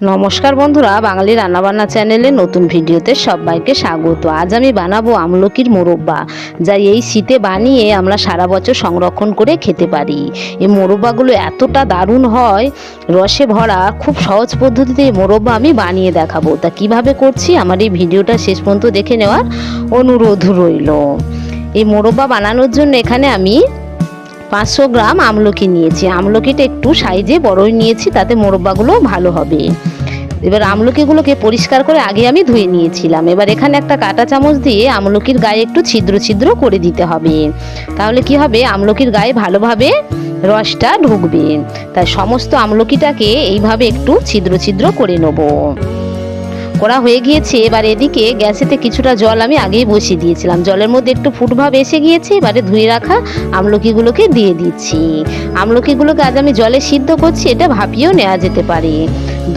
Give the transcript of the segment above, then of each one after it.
নমস্কার বন্ধুরা, বাঙালি রান্নাবান্না চ্যানেলে নতুন ভিডিওতে সবাইকে স্বাগত। আজ আমি বানাবো আমলকির মোরব্বা, যা এই শীতে বানিয়ে আমরা সারা বছর সংরক্ষণ করে খেতে পারি। এই মোরব্বাগুলো এতটা দারুণ হয়, রসে ভরা, খুব সহজ পদ্ধতিতে এই মোরব্বা আমি বানিয়ে দেখাবো। তা কীভাবে করছি, আমার এই ভিডিওটা শেষ পর্যন্ত দেখে নেওয়ার অনুরোধ রইল। এই মোরব্বা বানানোর জন্য এখানে আমি পাঁচশো গ্রাম আমলকি নিয়েছি। আমলকিটা একটু সাইজে বড়ই নিয়েছি, তাতে মোরব্বাগুলো ভালো হবে। এবার আমলকিগুলোকে পরিষ্কার করে আগে আমি ধুয়ে নিয়েছিলাম। এবার এখানে একটা কাঁটা চামচ দিয়ে আমলকির গায়ে একটু ছিদ্র ছিদ্র করে দিতে হবে। তাহলে কি হবে? আমলকির গায়ে ভালোভাবে রসটা ঢুকবে। তাই সমস্ত আমলকিটাকে এইভাবে একটু ছিদ্র ছিদ্র করে নেব। করা হয়ে গিয়েছে। এবার এদিকে গ্যাসেতে কিছুটা জল আমি আগেই বসিয়ে দিয়েছিলাম। জলের মধ্যে একটু ফুটভাব এসে গিয়েছে, এবারে ধুয়ে রাখা আমলকিগুলোকে দিয়ে দিচ্ছি। আমলকিগুলোকে আজ আমি জলে সিদ্ধ করছি, এটা ভাপিয়েও নেওয়া যেতে পারে।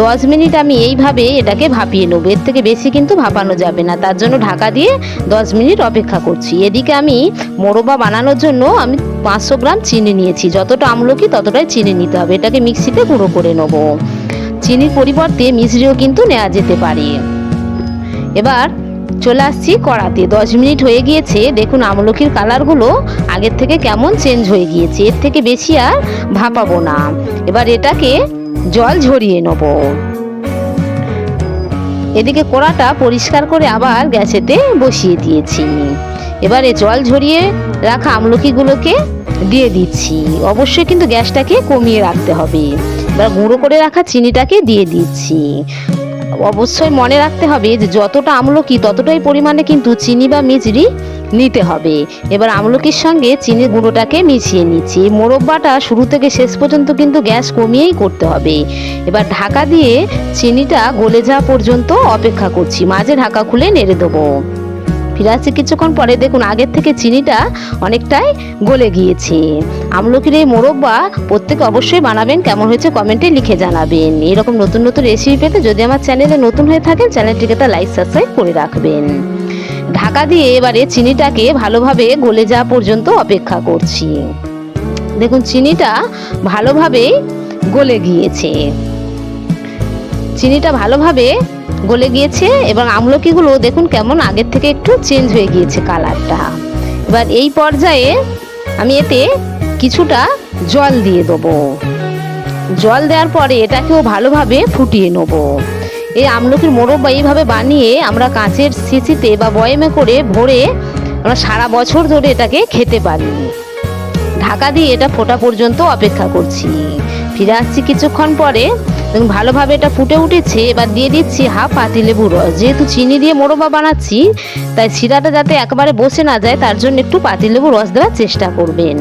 দশ মিনিট আমি এইভাবে এটাকে ভাপিয়ে নেব। এর থেকে বেশি কিন্তু ভাপানো যাবে না। তার জন্য ঢাকা দিয়ে দশ মিনিট অপেক্ষা করছি। এদিকে আমি মোরবা বানানোর জন্য আমি পাঁচশো গ্রাম চিনি নিয়েছি। যতটা আমলকি ততটাই চিনি নিতে হবে। এটাকে মিক্সিতে গুঁড়ো করে নেব। চিনির পরিবর্তে মিশ্রিও কিন্তু নেওয়া যেতে পারে। এবার চলে আসছি কড়াতে। দশ মিনিট হয়ে গিয়েছে। দেখুন আমলকির কালারগুলো আগের থেকে কেমন চেঞ্জ হয়ে গিয়েছে। এর থেকে বেশি আর ভাপাবো না। এবার এটাকে জল ঝরিয়ে নেব। এদিকে কড়াটা পরিষ্কার করে আবার গ্যাসেতে বসিয়ে দিয়েছি। এবারে জল ঝরিয়ে রাখা আমলকিগুলোকে দিয়ে দিচ্ছি। অবশ্যই কিন্তু গ্যাসটাকে কমিয়ে রাখতে হবে। এবার গুঁড়ো করে রাখা চিনিটাকে দিয়ে দিচ্ছি। অবশ্যই মনে রাখতে হবে যে যতটা আমলকি ততটাই পরিমাণে কিন্তু চিনি বা মিচড়ি নিতে হবে। এবার আমলকির সঙ্গে চিনির গুঁড়োটাকে মিশিয়ে নিচ্ছি। মোরব্বাটা শুরু থেকে শেষ পর্যন্ত কিন্তু গ্যাস কমিয়েই করতে হবে। এবার ঢাকা দিয়ে চিনিটা গলে যাওয়া পর্যন্ত অপেক্ষা করছি। মাঝে ঢাকা খুলে নেড়ে দেবো। ফিরে আসছি কিছুক্ষণ পরে দেখুন আগের থেকে চিনিটা অনেকটাই গলে গিয়েছে। আমলকির এই মোরব্বা প্রত্যেকে অবশ্যই বানাবেন, কেমন হয়েছে কমেন্টে লিখে জানাবেন। এরকম নতুন নতুন রেসিপি পেতে যদি আমার চ্যানেলে নতুন হয়ে থাকেন, চ্যানেলটিকে তা লাইক সাবস্ক্রাইব করে রাখবেন। ঢাকা দিয়ে এবারে চিনিটাকে ভালোভাবে গলে যাওয়া পর্যন্ত অপেক্ষা করছি। দেখুন, চিনিটা ভালোভাবে গলে গিয়েছে। চিনিটা ভালোভাবে গলে গিয়েছে এবং আমলকিগুলো দেখুন কেমন আগের থেকে একটু চেঞ্জ হয়ে গিয়েছে কালারটা এবার এই পর্যায়ে আমি এতে কিছুটা জল দিয়ে দেবো। জল দেওয়ার পরে এটাকেও ভালোভাবে ফুটিয়ে নেব। এই আমলকির মোরব্বা এইভাবে বানিয়ে আমরা কাঁচের শিশিতে বা বয়েমে করে ভরে আমরা সারা বছর ধরে এটাকে খেতে পারি ঢাকা দিয়ে এটা ফোটা পর্যন্ত অপেক্ষা করছি। ফিরে আসছি কিছুক্ষণ পরে ভালোভাবে এটা ফুটে উঠেছে। এবার দিয়ে দিচ্ছি হাফ পাতিলেবুর রস যেহেতু চিনি দিয়ে মোরব্বা বানাচ্ছি, তাই শিরাটা যাতে একবারে বসে না যায়, তার জন্য একটু পাতিলেবুর রস দেওয়ার চেষ্টা করবেন।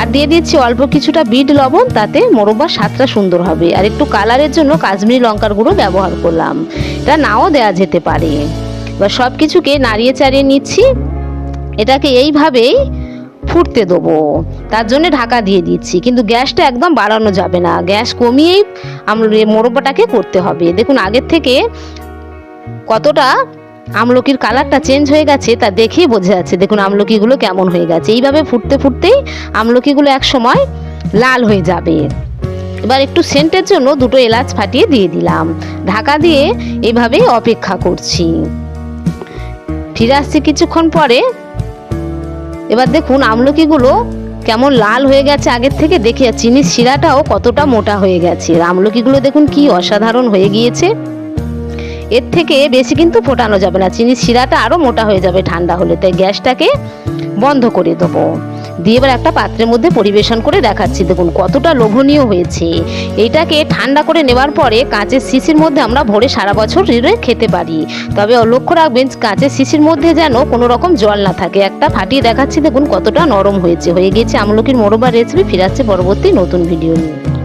আর দিয়ে দিচ্ছি অল্প কিছুটা বিট লবণ, তাতে মোরব্বার স্বাদটা সুন্দর হবে। আর একটু কালারের জন্য কাশ্মীরি লঙ্কার গুঁড়ো ব্যবহার করলাম। এটা নাও দেওয়া যেতে পারে। এবার সব কিছুকে নাড়িয়ে চাড়িয়ে নিচ্ছি। এটাকে এইভাবেই ফুটতে দেবো। তার জন্য ঢাকা দিয়ে দিচ্ছি। কিন্তু গ্যাসটা একদম বাড়ানো যাবে না। গ্যাস কমিয়েই আমরা মোরব্বাটাকে করতে হবে। দেখুন, আগের থেকে কতটা আমলকির কালারটা চেঞ্জ হয়ে গেছে তা দেখেই বোঝা যাচ্ছে। দেখুন, আমলকিগুলো কেমন হয়ে গেছে। এইভাবে ফুটতে ফুটতেই আমলকিগুলো এক সময় লাল হয়ে যাবে। এবার একটু সেন্টের জন্য দুটো এলাচ ফাটিয়ে দিয়ে দিলাম। ঢাকা দিয়ে এইভাবেই অপেক্ষা করছি। ফিরে আসছি কিছুক্ষণ পরে। এবার দেখুন, আমলকিগুলো কেমন লাল হয়ে গেছে আগের থেকে, দেখে চিনির শিরাটাও কতটা মোটা হয়ে গেছে। রামলকিগুলো দেখুন কি অসাধারণ হয়ে গিয়েছে। এর থেকে বেশি কিন্তু ফোটানো যাবে না, চিনির শিরাটা আরও মোটা হয়ে যাবে ঠান্ডা হলে। তাই গ্যাসটাকে বন্ধ করে দেবো। দিয়ে এবার একটা পাত্রের মধ্যে পরিবেশন করে দেখাচ্ছি। দেখুন, কতটা লোভনীয় হয়েছে। এটাকে ঠান্ডা করে নেওয়ার পরে কাঁচের শিশির মধ্যে আমরা ভরে সারা বছর খেতে পারি। তবে লক্ষ্য রাখবেন, কাঁচের শিশির মধ্যে যেন কোনো রকম জল না থাকে। একটা ফাটিয়ে দেখাচ্ছি, দেখুন কতটা নরম হয়েছে। হয়ে গেছে আমলকির মোরবার রেসিপি ফিরাচ্ছে পরবর্তী নতুন ভিডিও নিয়ে।